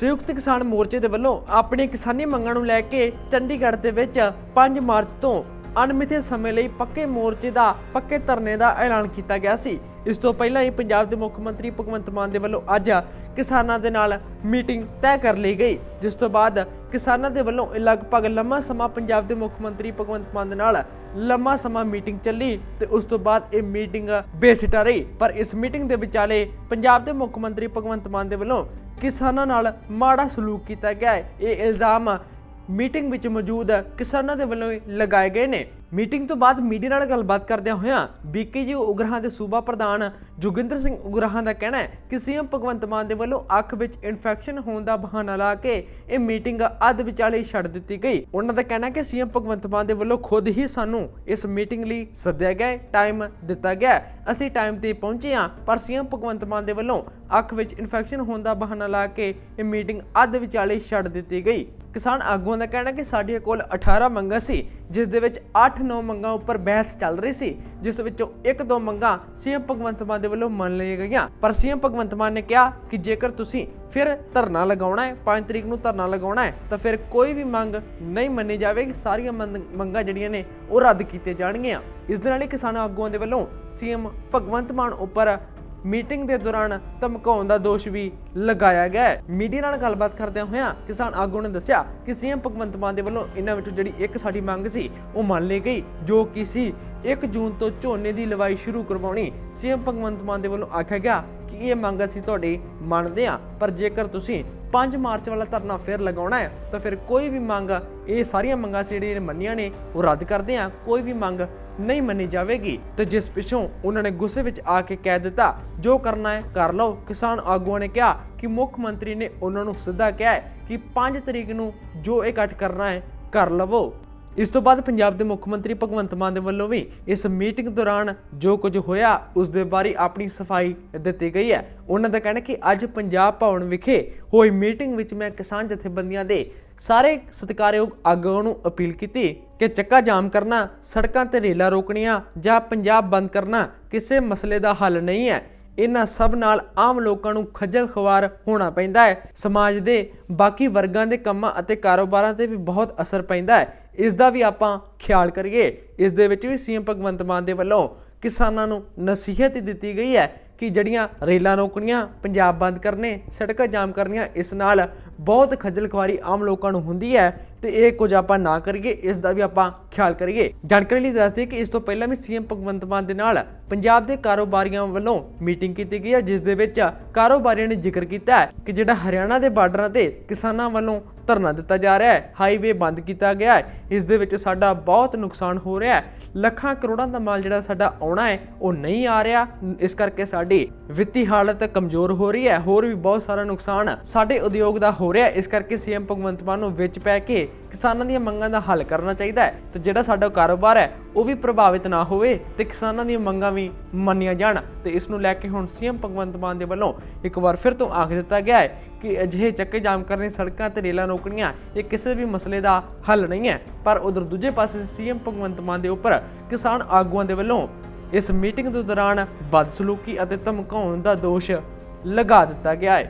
ਸੰਯੁਕਤ ਕਿਸਾਨ ਮੋਰਚੇ ਦੇ ਵੱਲੋਂ ਆਪਣੀ ਕਿਸਾਨੀ ਮੰਗਾਂ ਨੂੰ ਲੈ ਕੇ ਚੰਡੀਗੜ੍ਹ ਦੇ ਵਿੱਚ 5 ਮਾਰਚ ਤੋਂ ਅਣਮਿੱਥੇ ਸਮੇਂ ਲਈ ਪੱਕੇ ਮੋਰਚੇ ਦਾ, ਪੱਕੇ ਧਰਨੇ ਦਾ ਐਲਾਨ ਕੀਤਾ ਗਿਆ ਸੀ। ਇਸ ਤੋਂ ਪਹਿਲਾਂ ਹੀ ਪੰਜਾਬ ਦੇ ਮੁੱਖ ਮੰਤਰੀ ਭਗਵੰਤ ਮਾਨ ਦੇ ਵੱਲੋਂ ਅੱਜ ਕਿਸਾਨਾਂ ਦੇ ਨਾਲ ਮੀਟਿੰਗ ਤੈਅ ਕਰ ਲਈ ਗਈ, ਜਿਸ ਤੋਂ ਬਾਅਦ ਕਿਸਾਨਾਂ ਦੇ ਵੱਲੋਂ ਲਗਭਗ ਲੰਮਾ ਸਮਾਂ ਪੰਜਾਬ ਦੇ ਮੁੱਖ ਮੰਤਰੀ ਭਗਵੰਤ ਮਾਨ ਦੇ ਨਾਲ ਲੰਮਾ ਸਮਾਂ ਮੀਟਿੰਗ ਚੱਲੀ ਤੇ ਉਸ ਤੋਂ ਬਾਅਦ ਇਹ ਮੀਟਿੰਗ ਬੇਸਿੱਟਾ ਰਹੀ। ਪਰ ਇਸ ਮੀਟਿੰਗ ਦੇ ਵਿਚਾਲੇ ਪੰਜਾਬ ਦੇ ਮੁੱਖ ਮੰਤਰੀ ਭਗਵੰਤ ਮਾਨ ਦੇ ਵੱਲੋਂ ਕਿਸਾਨਾਂ ਨਾਲ ਮਾੜਾ ਸਲੂਕ ਕੀਤਾ ਗਿਆ ਹੈ। ਇਹ ਇਲਜ਼ਾਮ ਮੀਟਿੰਗ ਵਿੱਚ ਮੌਜੂਦ ਕਿਸਾਨਾਂ ਦੇ ਵੱਲੋਂ ਲਗਾਏ ਗਏ ਨੇ। ਮੀਟਿੰਗ ਤੋਂ ਬਾਅਦ ਮੀਡੀਆ ਨਾਲ ਗੱਲਬਾਤ ਕਰਦਿਆਂ ਹੋਇਆਂ ਬੀਕੇਯੂ ਉਗਰਾਹਾਂ ਦੇ ਸੂਬਾ ਪ੍ਰਧਾਨ ਜੋਗਿੰਦਰ ਸਿੰਘ ਉਗਰਾਹਾਂ ਦਾ ਕਹਿਣਾ ਹੈ ਕਿ ਸੀਐਮ ਭਗਵੰਤ ਮਾਨ ਦੇ ਵੱਲੋਂ ਅੱਖ ਵਿੱਚ ਇਨਫੈਕਸ਼ਨ ਹੋਣ ਦਾ ਬਹਾਨਾ ਲਾ ਕੇ ਇਹ ਮੀਟਿੰਗ ਅੱਧ ਵਿਚਾਲੇ ਛੱਡ ਦਿੱਤੀ ਗਈ। ਉਹਨਾਂ ਦਾ ਕਹਿਣਾ ਹੈ ਕਿ ਸੀਐਮ ਭਗਵੰਤ ਮਾਨ ਦੇ ਵੱਲੋਂ ਖੁਦ ਹੀ ਸਾਨੂੰ ਇਸ ਮੀਟਿੰਗ ਲਈ ਸੱਦਿਆ ਗਿਆ ਟਾਈਮ ਦਿੱਤਾ ਗਿਆ ਅਸੀਂ ਟਾਈਮ ਤੇ ਪਹੁੰਚੇ ਹਾਂ, ਪਰ ਸੀਐਮ ਭਗਵੰਤ ਮਾਨ ਦੇ ਵੱਲੋਂ ਅੱਖ ਵਿੱਚ ਇਨਫੈਕਸ਼ਨ ਹੋਣ ਦਾ ਬਹਾਨਾ ਲਾ ਕੇ ਇਹ ਮੀਟਿੰਗ ਅੱਧ ਵਿਚਾਲੇ ਛੱਡ ਦਿੱਤੀ ਗਈ। ਕਿਸਾਨ ਆਗੂਆਂ ਦਾ ਕਹਿਣਾ ਕਿ ਸਾਡੇ ਕੋਲ 18 ਮੰਗਾਂ ਸੀ, ਜਿਸ ਦੇ ਵਿੱਚ 8-9 ਮੰਗਾਂ ਉੱਪਰ ਬਹਿਸ ਚੱਲ ਰਹੀ ਸੀ, ਜਿਸ ਵਿੱਚੋਂ ਇੱਕ ਦੋ ਮੰਗਾਂ ਸੀਐਮ ਭਗਵੰਤ ਮਾਨ ਦੇ ਵੱਲੋਂ ਮੰਨ ਲਈਆਂ ਗਈਆਂ। ਪਰ ਸੀਐਮ ਭਗਵੰਤ ਮਾਨ ਨੇ ਕਿਹਾ ਕਿ ਜੇਕਰ ਤੁਸੀਂ ਫਿਰ ਧਰਨਾ ਲਗਾਉਣਾ ਹੈ 5 ਤਰੀਕ ਨੂੰ ਧਰਨਾ ਲਗਾਉਣਾ ਹੈ, ਤਾਂ ਫਿਰ ਕੋਈ ਵੀ ਮੰਗ ਨਹੀਂ ਮੰਨੀ ਜਾਵੇਗੀ। ਸਾਰੀਆਂ ਮੰਗਾਂ ਜਿਹੜੀਆਂ ਨੇ ਉਹ ਰੱਦ ਕੀਤੀਆਂ ਜਾਣਗੀਆਂ। ਇਸ ਦੇ ਨਾਲ ਹੀ ਕਿਸਾਨ ਆਗੂਆਂ ਦੇ ਵੱਲੋਂ ਸੀਐਮ ਭਗਵੰਤ ਮਾਨ ਉੱਪਰ ਮੀਟਿੰਗ ਦੇ ਦੌਰਾਨ ਧਮਕਾਉਣ ਦਾ ਦੋਸ਼ ਵੀ ਲਗਾਇਆ ਗਿਆ ਹੈ। ਮੀਡੀਆ ਨਾਲ ਗੱਲਬਾਤ ਕਰਦਿਆਂ ਹੋਇਆਂ ਕਿਸਾਨ ਆਗੂ ਨੇ ਦੱਸਿਆ ਕਿ ਸੀਐਮ ਭਗਵੰਤ ਮਾਨ ਦੇ ਵੱਲੋਂ ਇਹਨਾਂ ਵਿੱਚੋਂ ਜਿਹੜੀ ਇੱਕ ਸਾਡੀ ਮੰਗ ਸੀ, ਉਹ ਮੰਨ ਲਈ ਗਈ, ਜੋ ਕਿ ਸੀ 1 ਜੂਨ ਤੋਂ ਝੋਨੇ ਦੀ ਲਵਾਈ ਸ਼ੁਰੂ ਕਰਵਾਉਣੀ। ਸੀਐਮ ਭਗਵੰਤ ਮਾਨ ਦੇ ਵੱਲੋਂ ਆਖਿਆ ਗਿਆ ਕਿ ਇਹ ਮੰਗ ਅਸੀਂ ਤੁਹਾਡੀ ਮੰਨਦੇ ਹਾਂ, ਪਰ ਜੇਕਰ ਤੁਸੀਂ 5 ਮਾਰਚ ਵਾਲਾ ਧਰਨਾ ਫਿਰ ਲਗਾਉਣਾ ਹੈ, ਤਾਂ ਫਿਰ ਕੋਈ ਵੀ ਮੰਗ, ਇਹ ਸਾਰੀਆਂ ਮੰਗਾਂ ਜਿਹੜੀਆਂ ਮੰਨੀਆਂ ਨੇ, ਉਹ ਰੱਦ ਕਰਦੇ ਹਾਂ। ਕੋਈ ਵੀ ਮੰਗ ਨਹੀਂ ਮੰਨੀ ਜਾਵੇਗੀ। ਤੇ ਜਿਸ ਪਿੱਛੋਂ ਉਹਨਾਂ ਨੇ ਗੁੱਸੇ ਵਿੱਚ ਆ ਕੇ ਕਹਿ ਦਿੱਤਾ, ਜੋ ਕਰਨਾ ਹੈ, ਕਰ ਲਓ। ਕਿਸਾਨ ਆਗੂਆਂ ਨੇ ਕਿਹਾ ਕਿ ਮੁੱਖ ਮੰਤਰੀ ਨੇ ਉਹਨਾਂ ਨੂੰ ਸਿੱਧਾ ਕਿਹਾ ਹੈ ਕਿ 5 ਤਰੀਕ ਨੂੰ ਜੋ ਇਕੱਠ ਕਰਨਾ ਹੈ, ਕਰ ਲਵੋ। ਇਸ ਤੋਂ ਬਾਅਦ ਪੰਜਾਬ ਦੇ ਮੁੱਖ ਮੰਤਰੀ ਭਗਵੰਤ ਮਾਨ ਦੇ ਵੱਲੋਂ ਵੀ ਇਸ ਮੀਟਿੰਗ ਦੌਰਾਨ ਜੋ ਕੁਝ ਹੋਇਆ, ਉਸ ਦੇ ਬਾਰੇ ਆਪਣੀ ਸਫ਼ਾਈ ਦਿੱਤੀ ਗਈ ਹੈ। ਉਹਨਾਂ ਦਾ ਕਹਿਣਾ ਕਿ ਅੱਜ ਪੰਜਾਬ ਭਵਨ ਵਿਖੇ ਹੋਈ ਮੀਟਿੰਗ ਵਿੱਚ ਮੈਂ ਕਿਸਾਨ ਜਥੇਬੰਦੀਆਂ ਦੇ ਸਾਰੇ ਸਤਿਕਾਰਯੋਗ ਆਗੂਆਂ ਨੂੰ ਅਪੀਲ ਕੀਤੀ ਕਿ ਚੱਕਾ ਜਾਮ ਕਰਨਾ, ਸੜਕਾਂ ਤੇ ਰੇਲਾਂ ਰੋਕਣੀਆਂ ਜਾਂ ਪੰਜਾਬ ਬੰਦ ਕਰਨਾ ਕਿਸੇ ਮਸਲੇ ਦਾ ਹੱਲ ਨਹੀਂ ਹੈ। ਇਹਨਾਂ ਸਭ ਨਾਲ ਆਮ ਲੋਕਾਂ ਨੂੰ ਖੱਜਲ ਖਵਾਰ ਹੋਣਾ ਪੈਂਦਾ ਹੈ। ਸਮਾਜ ਦੇ ਬਾਕੀ ਵਰਗਾਂ ਦੇ ਕੰਮਾਂ ਅਤੇ ਕਾਰੋਬਾਰਾਂ ਤੇ ਵੀ ਬਹੁਤ ਅਸਰ ਪੈਂਦਾ ਹੈ। ਇਸ ਦਾ ਵੀ ਆਪਾਂ ਖਿਆਲ ਕਰੀਏ। ਇਸ ਦੇ ਵਿੱਚ ਵੀ ਸੀਐਮ ਭਗਵੰਤ ਮਾਨ ਦੇ ਵੱਲੋਂ ਕਿਸਾਨਾਂ ਨੂੰ ਨਸੀਹਤ ਦਿੱਤੀ ਗਈ ਹੈ ਕਿ ਜਿਹੜੀਆਂ ਰੇਲਾਂ ਰੋਕਣੀਆਂ, ਪੰਜਾਬ ਬੰਦ ਕਰਨੇ, ਸੜਕਾਂ ਜਾਮ ਕਰਨੀਆਂ, ਇਸ ਨਾਲ ਬਹੁਤ ਖੱਜਲ ਖੁਆਰੀ ਆਮ ਲੋਕਾਂ ਨੂੰ ਹੁੰਦੀ ਹੈ। ਤੇ ਇਹ ਕੁਝ ਆਪਾਂ ਨਾ ਕਰੀਏ, ਇਸ ਦਾ ਵੀ ਆਪਾਂ ਖਿਆਲ ਕਰੀਏ। ਜਾਣਕਾਰੀ ਲਈ ਦੱਸਦੇ ਕਿ ਇਸ ਤੋਂ ਪਹਿਲਾਂ ਵੀ ਸੀਐਮ ਭਗਵੰਤ ਮਾਨ ਦੇ ਨਾਲ ਪੰਜਾਬ ਦੇ ਕਾਰੋਬਾਰੀਆਂ ਵੱਲੋਂ ਮੀਟਿੰਗ ਕੀਤੀ ਗਈ ਹੈ, ਜਿਸ ਦੇ ਵਿੱਚ ਕਾਰੋਬਾਰੀਆਂ ਨੇ ਜ਼ਿਕਰ ਕੀਤਾ ਹੈ ਕਿ ਜਿਹੜਾ ਹਰਿਆਣਾ ਦੇ ਬਾਰਡਰਾਂ ਤੇ ਕਿਸਾਨਾਂ ਵੱਲੋਂ ਧਰਨਾ ਦਿੱਤਾ ਜਾ ਰਿਹਾ ਹੈ, ਹਾਈਵੇ ਬੰਦ ਕੀਤਾ ਗਿਆ ਹੈ, ਇਸ ਦੇ ਵਿੱਚ ਸਾਡਾ ਬਹੁਤ ਨੁਕਸਾਨ ਹੋ ਰਿਹਾ ਹੈ। ਲੱਖਾਂ ਕਰੋੜਾਂ ਦਾ ਮਾਲ ਜਿਹੜਾ ਸਾਡਾ ਆਉਣਾ ਹੈ, ਉਹ ਨਹੀਂ ਆ ਰਿਹਾ। ਇਸ ਕਰਕੇ ਸਾਡੀ ਵਿੱਤੀ ਹਾਲਤ ਕਮਜ਼ੋਰ ਹੋ ਰਹੀ ਹੈ, ਹੋਰ ਵੀ ਬਹੁਤ ਸਾਰਾ ਨੁਕਸਾਨ ਸਾਡੇ ਉਦਯੋਗ ਦਾ ਹੋ ਰਿਹਾ ਇਸ ਕਰਕੇ ਸੀਐਮ ਭਗਵੰਤ ਮਾਨ ਨੂੰ ਵਿੱਚ ਪੈ ਕੇ ਕਿਸਾਨਾਂ ਦੀਆਂ ਮੰਗਾਂ ਦਾ ਹੱਲ ਕਰਨਾ ਚਾਹੀਦਾ ਹੈ ਤੇ ਜਿਹੜਾ ਸਾਡਾ ਕਾਰੋਬਾਰ ਹੈ, ਉਹ ਵੀ ਪ੍ਰਭਾਵਿਤ ਨਾ ਹੋਵੇ ਤੇ ਕਿਸਾਨਾਂ ਦੀਆਂ ਮੰਗਾਂ ਵੀ ਮੰਨੀਆਂ ਜਾਣ। ਤੇ ਇਸ ਨੂੰ ਲੈ ਕੇ ਹੁਣ ਸੀਐਮ ਭਗਵੰਤ ਮਾਨ ਦੇ ਵੱਲੋਂ ਇੱਕ ਵਾਰ ਫਿਰ ਤੋਂ ਆਖ ਦਿੱਤਾ ਗਿਆ ਹੈ ਕਿ ਅਜਿਹੇ ਚੱਕੇ ਜਾਮ ਕਰਨੇ, ਸੜਕਾਂ ਤੇ ਰੇਲਾਂ ਰੋਕਣੀਆਂ, ਇਹ ਕਿਸੇ ਵੀ ਮਸਲੇ ਦਾ ਹੱਲ ਨਹੀਂ ਹੈ। ਪਰ ਉਧਰ ਦੂਜੇ ਪਾਸੇ ਸੀਐਮ ਭਗਵੰਤ ਮਾਨ ਦੇ ਉੱਪਰ ਕਿਸਾਨ ਆਗੂਆਂ ਦੇ ਵੱਲੋਂ ਇਸ ਮੀਟਿੰਗ ਦੇ ਦੌਰਾਨ ਬਦਸਲੂਕੀ ਅਤੇ ਧਮਕਾਉਣ ਦਾ ਦੋਸ਼ ਲਗਾ ਦਿੱਤਾ ਗਿਆ ਹੈ।